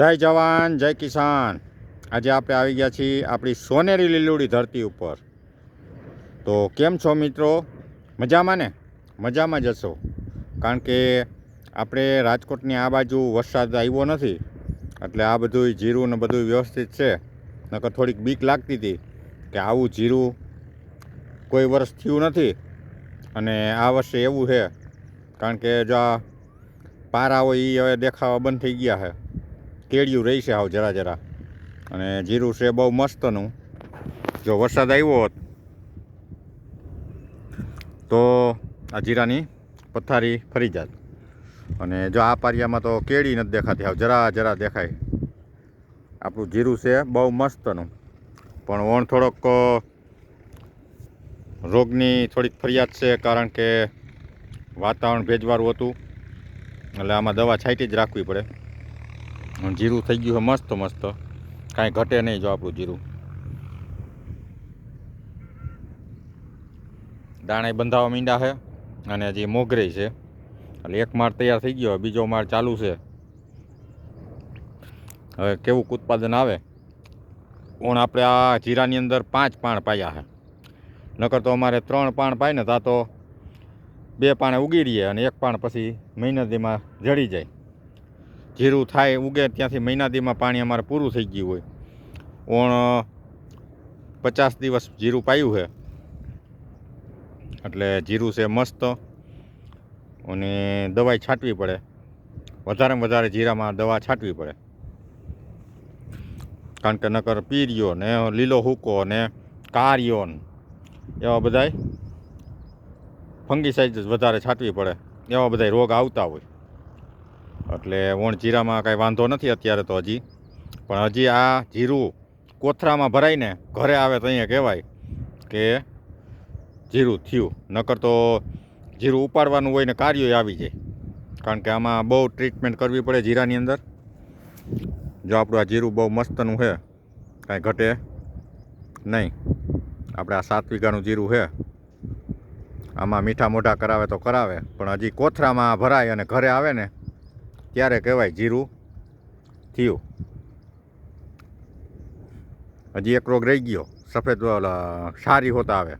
જય જવાન, જય કિસાન. આજે આપણે આવી ગયા છીએ આપણી સોનેરી લીલુડી ધરતી ઉપર. તો કેમ છો મિત્રો? મજામાં ને? મજામાં જશો કારણ કે આપણે રાજકોટની આ બાજુ વરસાદ આવ્યો નથી, એટલે આ બધું જીરું ને બધું વ્યવસ્થિત છે. નકર થોડીક બીક લાગતી હતી કે આવું જીરું કોઈ વર્ષ થયું નથી અને આ વર્ષે એવું છે. કારણ કે જો આ પારા એ હવે દેખાવા બંધ થઈ ગયા છે. કેળિયું રહી છે આવ જરા જરા. અને જીરું છે બહુ મસ્તનું. જો વરસાદ આવ્યો હોત, તો આ જીરાની પથારી ફરી જાત. અને જો આ પારિયામાં તો કેળી નથી દેખાતી આવ જરા જરા દેખાય. આપણું જીરું છે બહુ મસ્તનું. પણ વણ થોડોક રોગની થોડીક ફરિયાદ છે કારણ કે વાતાવરણ ભેજવાળું હતું. એટલે આમાં દવા છાંટી જ રાખવી પડે. જીરું થઈ ગયું છે મસ્ત મસ્ત. કાંઈ ઘટે નહીં જો આપણું જીરું. દાણા બંધાવા માંડ્યા છે અને હજી મોગરે છે. એટલે એક માળ તૈયાર થઈ ગયો, બીજો માળ ચાલુ છે. હવે કેવું ઉત્પાદન આવે? પણ આપણે આ જીરાની અંદર પાંચ પાણ પાયા છે. નકર તો અમારે ત્રણ પાણ પાય ને તા તો બે પાણે ઉગી રહીએ અને એક પાણ પછી મહિનાથીમાં જડી જાય. જીરું થાય, ઉગે ત્યાંથી મહિનાદીમાં પાણી અમારે પૂરું થઈ ગયું હોય. ઓણ, પચાસ દિવસ જીરું પાયું છે એટલે જીરું છે મસ્ત. અને દવાઈ છાંટવી પડે. વધારેમાં વધારે જીરામાં દવા છાંટવી પડે. કારણ કે નકર પીરિયો ને, લીલો હુકો ને, કારિયો ને, એવા બધાય ફંગીસાઇડ વધારે છાંટવી પડે. એવા બધા રોગ આવતા હોય. એટલે વણ જીરામાં કાંઈ વાંધો નથી અત્યારે તો હજી. પણ હજી આ જીરું કોથરામાં ભરાઈને ઘરે આવે તો અહીંયા કહેવાય કે જીરું થયું. નકર તો જીરું ઉપાડવાનું હોય ને કાર્યો આવી જાય. કારણ કે આમાં બહુ ટ્રીટમેન્ટ કરવી પડે જીરાની અંદર. જો આપણું આ જીરું બહુ મસ્તનું છે, કાંઈ ઘટે નહીં. આપણે આ સાત વીઘાનું જીરું છે. આમાં મીઠા મોઢા કરાવે તો કરાવે, પણ હજી કોથરામાં ભરાય અને ઘરે આવે ને ત્યારે કહેવાય જીરું થયું. હજી એક રોગ રહી ગયો. સફેદ છારી હોતા આવે.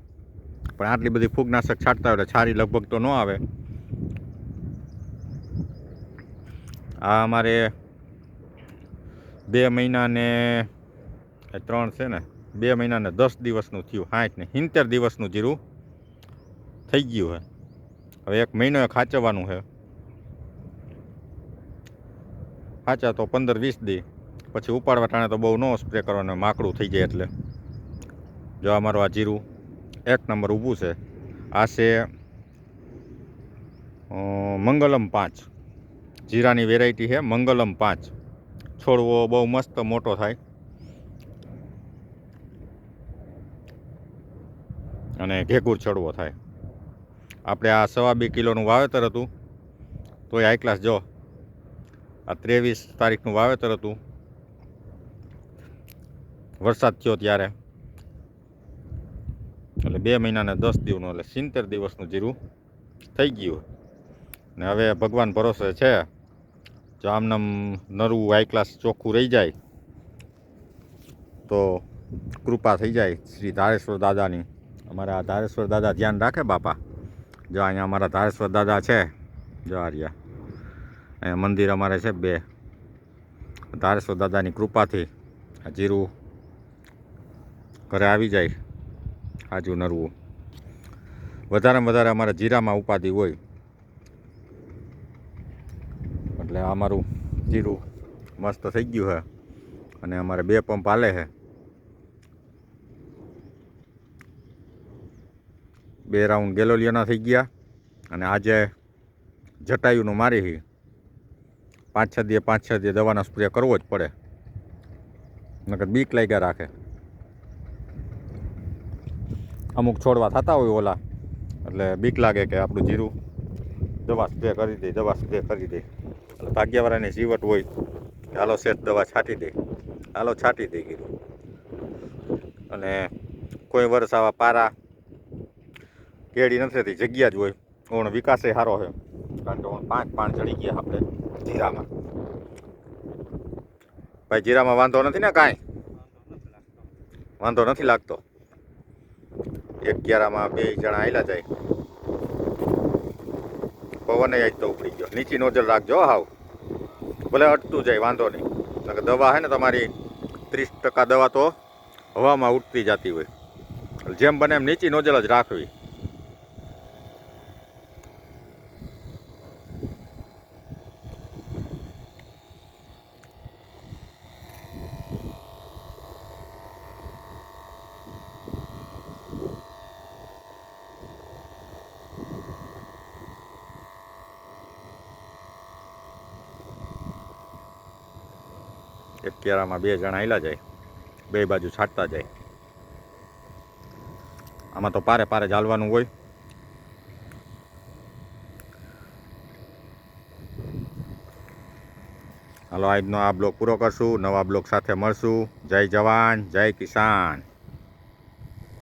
પણ આટલી બધી ફૂગનાશક છાંટતા હોય એટલે છારી લગભગ તો ન આવે. આ અમારે બે મહિનાને ત્રણ છે ને, બે મહિનાને દસ દિવસનું થયું સાઠ ને સિત્તેર દિવસનું જીરું થઈ ગયું છે હવે એક મહિનો ખાચવવાનું છે ખાચા તો પંદર વીસ દી. પછી ઉપાડવા ટાણે તો બહુ ન સ્પ્રે કરવાનું માકડું થઈ જાય એટલે. જો અમારું આ જીરું એક નંબર ઊભું છે. આ છે મંગલમ પાંચ. જીરાની વેરાયટી છે મંગલમ પાંચ. છોડવો બહુ મસ્ત મોટો થાય. અને ઘેકુર છોડવો થાય. આપણે આ સવા બે કિલોનું વાવેતર હતું. તોય હાઈ ક્લાસ જો આ ત્રેવીસ તારીખનું વાવેતર હતું. વરસાદ થયો ત્યારે. એટલે બે મહિનાને દસ દિવસનું, એટલે સિત્તેર દિવસનું જીરું થઈ ગયું. ને હવે ભગવાન ભરોસે છે. જો આમનામ નરવું હાઈ ક્લાસ ચોખ્ખું રહી જાય, તો કૃપા થઈ જાય શ્રી ધારેશ્વર દાદાની. અમારા ધારેશ્વર દાદા ધ્યાન રાખે બાપા. જો અહીંયા અમારા ધારેશ્વર દાદા છે. જો આ રહ્યા. અહીંયા મંદિર અમારે છે બે. ધારેશ્વર દાદાની કૃપાથી જીરું ઘરે આવી જાય આજુ નરવું. વધારેમાં વધારે અમારે જીરામાં ઉપાધિ હોય. એટલે અમારું જીરું મસ્ત થઈ ગયું છે અને અમારે બે પંપ હાલે છે બે રાઉન્ડ ગેલોલિયાના થઈ ગયા. અને આજે જટાયુનું મારી પાંચ છ દીએ પાંચ છ દીએ દવાનો સ્પ્રે કરવો જ પડે. નકર બીક લાગ્યા રાખે. અમુક છોડવા થતા હોય ઓલા, એટલે બીક લાગે કે આપણું જીરું દવા સ્પ્રે કરી દે, દવા સ્પ્રે કરી દે. એટલે ભાગ્યવાળાની જીવટ હોય કે હાલો શેઠ દવા છાંટી દે, હાલો છાંટી દે કીધું. અને કોઈ વર્ષ આવા પારા, કેળી નથી રહેતી, જગ્યા જ હોય. ઓણ વિકાસે સારો છે કારણ કે પાંચ પાણ ચડી ગયા આપણે જીરામાં. ભાઈ, જીરામાં વાંધો નથી ને કાંઈ? વાંધો નથી લાગતો. એક ક્યારામાં બે જણા આવેલા જાય. પવન આજ તો ઉપડી ગયો. નીચી નોજલ રાખજો હાવ. ભલે અટતું જાય, વાંધો નહીં. નકર દવા છે ને તમારી, ત્રીસ ટકા દવા તો હવામાં ઉડતી જતી હોય. જેમ બને એમ નીચી નોજલ જ રાખવી. એક કેરામાં બે જણા આયલા જાય, બે બાજુ છાંટતા જાય. આમાં તો પારે પારે ચાલવાનું હોય. હાલો, આજનો આ બ્લોક પૂરો કરશું. નવા બ્લોક સાથે મળશું. જય જવાન, જય કિસાન.